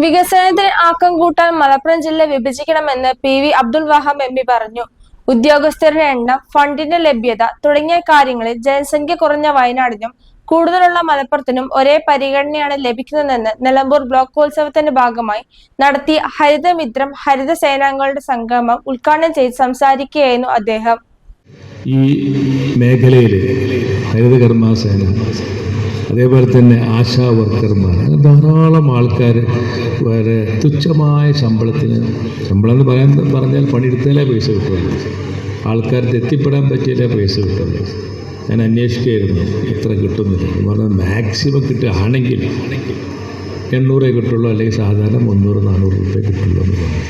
വികസനത്തിന് ആക്കം കൂട്ടാൻ മലപ്പുറം ജില്ല വിഭജിക്കണമെന്ന് P V Abdul Wahab M P പറഞ്ഞു. ഉദ്യോഗസ്ഥരുടെ എണ്ണം ഫണ്ടിന്റെ ലഭ്യത തുടങ്ങിയ കാര്യങ്ങളിൽ ജനസംഖ്യ കുറഞ്ഞ വയനാടിനും കൂടുതലുള്ള മലപ്പുറത്തിനും ഒരേ പരിഗണനയാണ് ലഭിക്കുന്നതെന്ന് നിലമ്പൂർ ബ്ലോക്കോത്സവത്തിന്റെ ഭാഗമായി നടത്തിയ ഹരിതമിത്രം ഹരിത സേനാംഗങ്ങളുടെ സംഗമം ഉദ്ഘാടനം ചെയ്ത് സംസാരിക്കുകയായിരുന്നു അദ്ദേഹം. ഈ മേഖലയിൽ ഹരിതകർമ്മസേന അതേപോലെ തന്നെ ആശാ വർക്കർമാർ ധാരാളം ആൾക്കാർ വളരെ തുച്ഛമായ ശമ്പളത്തിന് ശമ്പളം എന്ന് പറയാൻ പറഞ്ഞാൽ പണിയെടുത്താലേ പൈസ കിട്ടുള്ളൂ. ആൾക്കാർക്ക് എത്തിപ്പെടാൻ പറ്റിയാലേ പൈസ കിട്ടുള്ളൂ. ഞാൻ അന്വേഷിക്കുകയായിരുന്നു എത്ര കിട്ടുന്നില്ല. എന്ന് പറഞ്ഞാൽ മാക്സിമം കിട്ടുകയാണെങ്കിൽ എണ്ണൂറേ കിട്ടുള്ളൂ അല്ലെങ്കിൽ സാധാരണ മുന്നൂറ് നാനൂറ് രൂപ കിട്ടുള്ളൂ എന്ന് പറഞ്ഞു.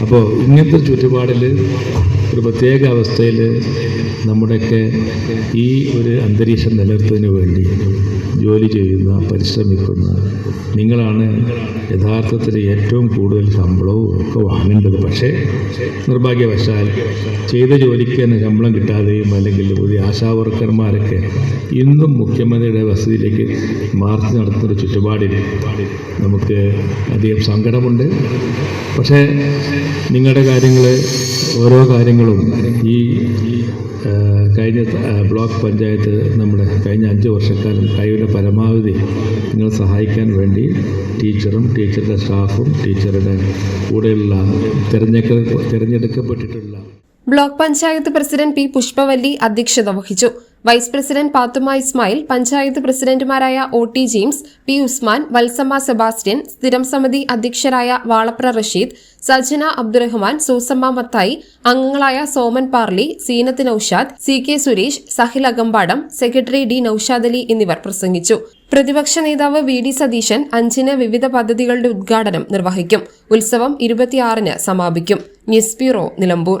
അപ്പോൾ ഇങ്ങനത്തെ ചുറ്റുപാടിൽ ഒരു പ്രത്യേക അവസ്ഥയിൽ നമ്മുടെയൊക്കെ ഈ ഒരു അന്തരീക്ഷം നിലനിർത്തുന്നതിന് വേണ്ടി ജോലി ചെയ്യുന്ന പരിശ്രമിക്കുന്ന നിങ്ങളാണ് യഥാർത്ഥത്തിൽ ഏറ്റവും കൂടുതൽ ശമ്പളവും ഒക്കെ വാങ്ങേണ്ടത്. പക്ഷേ നിർഭാഗ്യവശാൽ ചെയ്ത ജോലിക്ക് തന്നെ ശമ്പളം കിട്ടാതെയും അല്ലെങ്കിൽ പുതിയ ആശാവർക്കർമാരൊക്കെ ഇന്നും മുഖ്യമന്ത്രിയുടെ വസതിയിലേക്ക് മാർച്ച് നടത്തുന്ന ചുറ്റുപാടിൽ നമുക്ക് അധികം സങ്കടമുണ്ട്. പക്ഷേ നിങ്ങളുടെ കാര്യങ്ങൾ ഓരോ കാര്യങ്ങളും ഈ കഴിഞ്ഞ ബ്ലോക്ക് പഞ്ചായത്ത് നമ്മുടെ കഴിഞ്ഞ അഞ്ച് വർഷക്കാലം കഴിവിന്റെ പരമാവധി നിങ്ങൾ സഹായിക്കാൻ വേണ്ടി ടീച്ചറും ടീച്ചറുടെ സ്റ്റാഫും ടീച്ചറുടെ കൂടെയുള്ള തിരഞ്ഞെടുക്ക തിരഞ്ഞെടുക്കപ്പെട്ടിട്ടുള്ള block panchayat president P Pushpavalli അധ്യക്ഷത വഹിച്ചു. വൈസ് പ്രസിഡന്റ് പാത്തുമ ഇസ്മായിൽ പഞ്ചായത്ത് പ്രസിഡന്റുമാരായ O T James P Usman Valsamma Sebastian സ്ഥിരം സമിതി അധ്യക്ഷരായ വാളപ്ര റഷീദ് സജന അബ്ദുറഹ്മാൻ സൂസമ്മ മത്തായി അംഗങ്ങളായ Soman Parli Zeenath Naushad C K Suresh Sahil Akampadam secretary D Naushad Ali എന്നിവർ പ്രസംഗിച്ചു. പ്രതിപക്ഷ നേതാവ് വി ഡി സതീശൻ അഞ്ചിന് വിവിധ പദ്ധതികളുടെ ഉദ്ഘാടനം നിർവഹിക്കും. ഉത്സവം ഇരുപത്തിയാറിന് സമാപിക്കും. News bureau Nilambur.